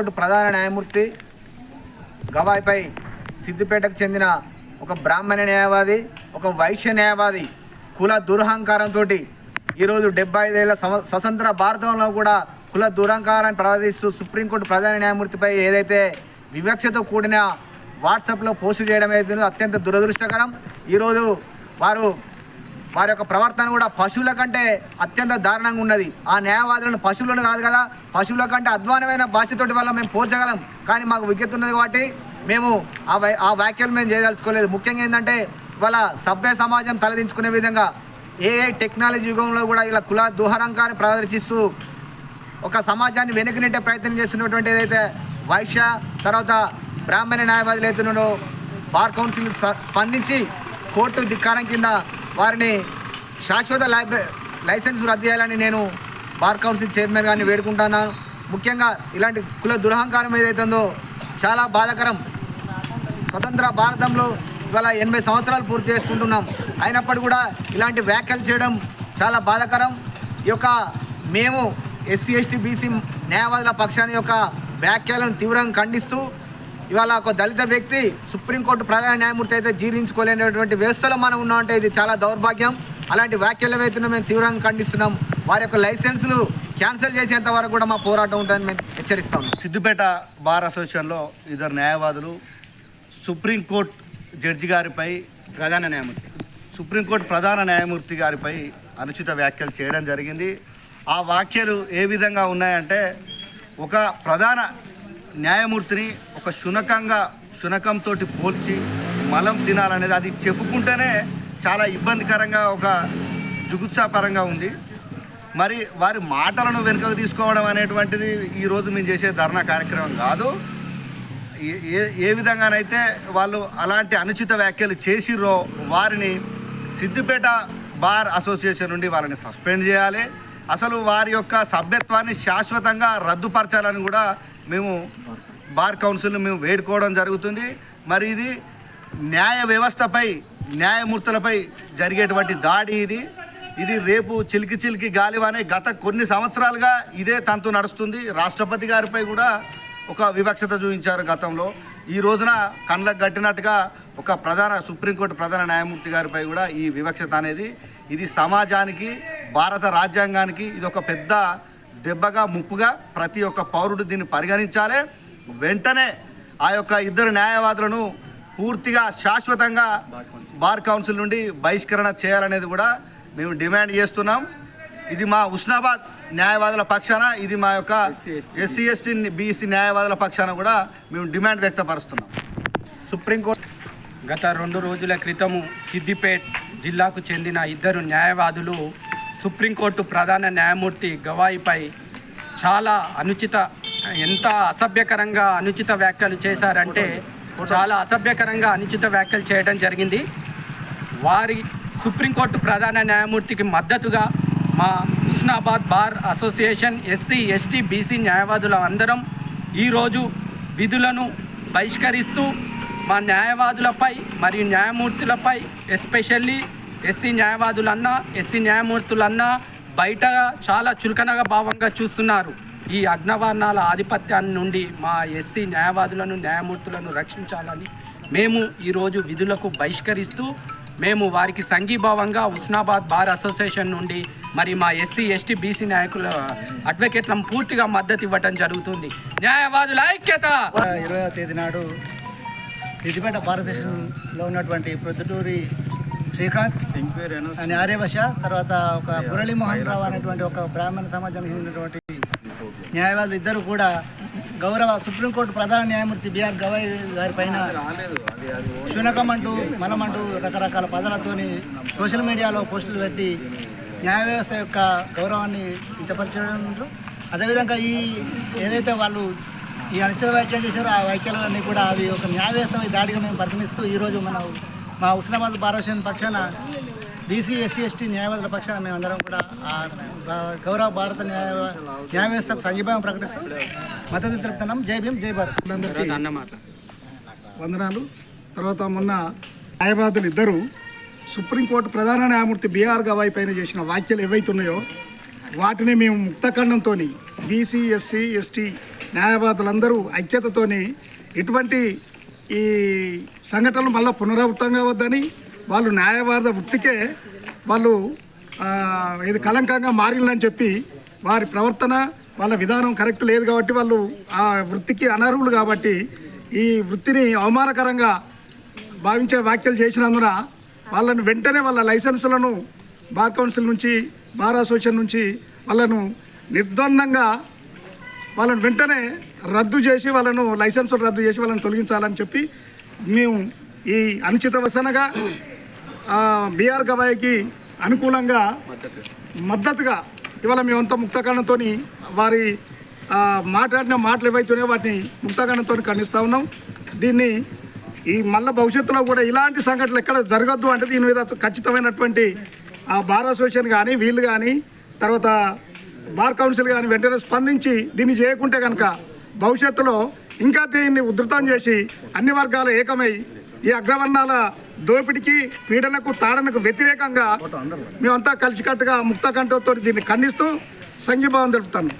High court ప్రధాన న్యాయమూర్తి గవాయిపై సిద్దిపేటకు చెందిన ఒక బ్రాహ్మణ న్యాయవాది ఒక వైశ్య న్యాయవాది కుల దురహంకారంతో ఈరోజు డెబ్బై ఐదేళ్ళ స్వతంత్ర భారతంలో కూడా కుల దురహంకారాన్ని ప్రవర్తిస్తూ సుప్రీంకోర్టు ప్రధాన న్యాయమూర్తిపై ఏదైతే వివక్షతో కూడిన వాట్సాప్లో పోస్టు చేయడం అయితే అత్యంత దురదృష్టకరం. ఈరోజు వారు వారి యొక్క ప్రవర్తన కూడా పశువుల కంటే అత్యంత దారుణంగా ఉన్నది. ఆ న్యాయవాదులను పశువులను కాదు కదా పశువుల కంటే అధ్వానమైన భాషతోటి వల్ల మేము పోల్చగలం. కానీ మాకు విజ్ఞత ఉన్నది కాబట్టి మేము ఆ వై ఆ వ్యాఖ్యలు మేము చేయదలుచుకోలేదు. ముఖ్యంగా ఏంటంటే ఇవాళ సభ్య సమాజం తలదించుకునే విధంగా ఏఐ టెక్నాలజీ యుగంలో కూడా ఇలా కుల దుహరంకాన్ని ప్రదర్శిస్తూ ఒక సమాజాన్ని వెనక్కి నెట్టే ప్రయత్నం చేస్తున్నటువంటి ఏదైతే వైశ్య తర్వాత బ్రాహ్మణ న్యాయవాదులు అవుతున్నాడో బార్ కౌన్సిల్ స్పందించి కోర్టు ధిక్కారం కింద వారిని శాశ్వత లైసెన్స్ రద్దు చేయాలని నేను బార్ కౌన్సిల్ చైర్మన్ గారిని వేడుకుంటున్నాను ముఖ్యంగా ఇలాంటి కుల దురహంకారం ఏదైతుందో చాలా బాధాకరం. స్వతంత్ర భారతంలో ఇవాళ ఎనభై సంవత్సరాలు పూర్తి చేసుకుంటున్నాం. అయినప్పటికీ కూడా ఇలాంటి వ్యాఖ్యలు చేయడం చాలా బాధాకరం. ఈ యొక్క మేము ఎస్సీ ఎస్టీ బీసీ న్యాయవాదుల పక్షాన్ని యొక్క వ్యాఖ్యలను తీవ్రంగా ఖండిస్తూ ఇవాళ ఒక దళిత వ్యక్తి సుప్రీంకోర్టు ప్రధాన న్యాయమూర్తి అయితే జీర్ణించుకోలేనటువంటి వ్యవస్థలో మనం ఉన్నామంటే ఇది చాలా దౌర్భాగ్యం. అలాంటి వ్యాఖ్యలు ఏవైతున్నా మేము తీవ్రంగా ఖండిస్తున్నాం. వారి యొక్క లైసెన్సులు క్యాన్సిల్ చేసేంత వరకు కూడా మా పోరాటం ఉంటుందని మేము హెచ్చరిస్తాం. సిద్దిపేట బార్ అసోసియేషన్లో ఇద్దరు న్యాయవాదులు సుప్రీంకోర్టు జడ్జి గారిపై ప్రధాన న్యాయమూర్తి. సుప్రీంకోర్టు ప్రధాన న్యాయమూర్తి గారిపై అనుచిత వ్యాఖ్యలు చేయడం జరిగింది. ఆ వ్యాఖ్యలు ఏ విధంగా ఉన్నాయంటే ఒక ప్రధాన న్యాయమూర్తిని ఒక శునకంగా శునకంతో పోల్చి మలం తినాలనేది అది చెప్పుకుంటేనే చాలా ఇబ్బందికరంగా ఒక జుగుత్సాపరంగా ఉంది. మరి వారి మాటలను వెనుకకు తీసుకోవడం అనేటువంటిది ఈరోజు మేము చేసే ధర్నా కార్యక్రమం కాదు. ఏ- ఏ విధంగానైతే వాళ్ళు అలాంటి అనుచిత వ్యాఖ్యలు చేసిర్రో వారిని సిద్దిపేట బార్ అసోసియేషన్ నుండి వాళ్ళని సస్పెండ్ చేయాలి. అసలు వారి యొక్క సభ్యత్వాన్ని శాశ్వతంగా రద్దుపరచాలని కూడా మేము బార్ కౌన్సిల్ను మేము వేడుకోవడం జరుగుతుంది. మరి ఇది న్యాయ వ్యవస్థపై న్యాయమూర్తులపై జరిగేటువంటి దాడి ఇది. ఇది రేపు చిలికి చిలికి గాలివానే గత కొన్ని సంవత్సరాలుగా ఇదే తంతు నడుస్తుంది. రాష్ట్రపతి గారిపై కూడా ఒక వివక్షత చూపించారు గతంలో. ఈ రోజున కళ్ళకు కట్టినట్టుగా ఒక ప్రధాన సుప్రీంకోర్టు ప్రధాన న్యాయమూర్తి గారిపై కూడా ఈ వివక్షత అనేది. ఇది సమాజానికి భారత రాజ్యాంగానికి ఇది ఒక పెద్ద దెబ్బగా ముప్పుగా ప్రతి ఒక్క పౌరుడు దీన్ని పరిగణించాలి. వెంటనే ఆ యొక్క ఇద్దరు న్యాయవాదులను పూర్తిగా శాశ్వతంగా బార్ కౌన్సిల్ నుండి బహిష్కరణ చేయాలనేది కూడా మేము డిమాండ్ చేస్తున్నాం. ఇది మా ఉస్నాబాద్ న్యాయవాదుల పక్షాన ఇది మా యొక్క ఎస్సీ ఎస్టీ బీసీ న్యాయవాదుల పక్షాన కూడా మేము డిమాండ్ వ్యక్తపరుస్తున్నాం. సుప్రీంకోర్టు గత రెండు రోజుల క్రితము సిద్దిపేట్ జిల్లాకు చెందిన ఇద్దరు న్యాయవాదులు సుప్రీంకోర్టు ప్రధాన న్యాయమూర్తి గవాయిపై చాలా అనుచిత ఎంత అసభ్యకరంగా అనుచిత వ్యాఖ్యలు చేశారంటే చాలా అసభ్యకరంగా అనుచిత వ్యాఖ్యలు చేయడం జరిగింది. వారి సుప్రీంకోర్టు ప్రధాన న్యాయమూర్తికి మద్దతుగా మా Husnabad bar association SC ST BC న్యాయవాదుల అందరం ఈరోజు విధులను బహిష్కరిస్తూ మా న్యాయవాదులపై మరియు న్యాయమూర్తులపై ఎస్పెషల్లీ ఎస్సీ న్యాయవాదులన్నా ఎస్సీ న్యాయమూర్తులన్నా బయట చాలా చులకనగా భావంగా చూస్తున్నారు. ఈ అగ్నవర్ణాల ఆధిపత్యాన్ని నుండి మా ఎస్సీ న్యాయవాదులను న్యాయమూర్తులను రక్షించాలని మేము ఈరోజు విధులకు బహిష్కరిస్తూ మేము వారికి సంఘీభావంగా ఉస్నాబాద్ బార్ అసోసియేషన్ నుండి మరి మా ఎస్సీ ఎస్టీ బీసీ నాయకుల అడ్వకేట్లను పూర్తిగా మద్దతు ఇవ్వటం జరుగుతుంది. న్యాయవాదుల ఐక్యత! ఇరవై తేదీ నాడు సిద్దిపేట భారతదేశంలో ఉన్నటువంటి ప్రొద్దుటూరి శ్రీకాంత్ అని ఆర్యవశ తర్వాత ఒక మురళీమోహన్ రావు అనేటువంటి ఒక బ్రాహ్మణ సమాజానికి చెందినటువంటి న్యాయవాదులు ఇద్దరు కూడా గౌరవ సుప్రీంకోర్టు ప్రధాన న్యాయమూర్తి బిఆర్ గవాయ్ గారి పైన శునకం అంటూ మలమంటూ రకరకాల పదాలతోని సోషల్ మీడియాలో పోస్టులు పెట్టి న్యాయ వ్యవస్థ యొక్క గౌరవాన్ని కించపరచడం అదేవిధంగా ఈ ఏదైతే వాళ్ళు ఈ అనిశ్చిత వ్యాఖ్యలు చేశారో ఆ వ్యాఖ్యలన్నీ కూడా అవి ఒక న్యాయ వ్యవస్థ దాడిగా మేము పరిగణిస్తూ ఈరోజు మనం మా ఉస్నాబాద్ భారతదేశం పక్షాన బీసీ ఎస్సీ ఎస్టీ న్యాయవాదుల పక్షాన మేమందరం కూడా గౌరవ భారత న్యాయ న్యాయ వ్యవస్థకు సంఘీభావం ప్రకటిస్తూ మద్దతు తెలుపుతున్నాం జై భీమ్ జై భారత్. వందనాలు. తర్వాత మొన్న న్యాయవాదులు ఇద్దరు సుప్రీంకోర్టు ప్రధాన న్యాయమూర్తి బీఆర్ గవాయి పైన చేసిన వ్యాఖ్యలు ఏవైతున్నాయో వాటిని మేము ముక్తఖండంతో బీసీ ఎస్సీ ఎస్టీ న్యాయవాదులందరూ ఐక్యతతోని ఇటువంటి ఈ సంఘటనలు మళ్ళీ పునరావృతం కావద్దని వాళ్ళు న్యాయవాద వృత్తికే వాళ్ళు ఇది కలంకంగా మారిందని చెప్పి వారి ప్రవర్తన వాళ్ళ విధానం కరెక్ట్ లేదు కాబట్టి వాళ్ళు ఆ వృత్తికి అనర్హులు కాబట్టి ఈ వృత్తిని అవమానకరంగా భావించే వ్యాఖ్యలు చేసినందున వాళ్ళను వెంటనే వాళ్ళ లైసెన్సులను బార్ కౌన్సిల్ నుంచి బార్ అసోసియేషన్ నుంచి వాళ్ళను నిర్ద్వందంగా వాళ్ళని వెంటనే రద్దు చేసి వాళ్ళను లైసెన్సులు రద్దు చేసి వాళ్ళని తొలగించాలని చెప్పి మేము ఈ అనుచిత వసనగా బీఆర్ గవాయికి అనుకూలంగా మద్దతుగా ఇవాళ మేమంతా ముక్తకాండంతో వారి మాట్లాడిన మాటలు ఏవైతున్నాయో వాటిని ముక్తకాండంతో ఖండిస్తూ ఉన్నాం. దీన్ని ఈ మళ్ళీ భవిష్యత్తులో కూడా ఇలాంటి సంఘటనలు ఎక్కడ జరగద్దు అంటే దీని మీద ఖచ్చితమైనటువంటి ఆ బార్ అసోసియేషన్ కానీ వీళ్ళు కానీ తర్వాత బార్ కౌన్సిల్ కానీ వెంటనే స్పందించి దీన్ని చేయకుంటే కనుక భవిష్యత్తులో ఇంకా దీన్ని ఉధృతం చేసి అన్ని వర్గాలు ఏకమై ఈ అగ్రవర్ణాల దోపిడికి పీడనకు తాడనకు వ్యతిరేకంగా మేమంతా కలిసికట్టుగా ముక్త కంఠంతో దీన్ని ఖండిస్తూ సంఘీభావం తెలుపుతాను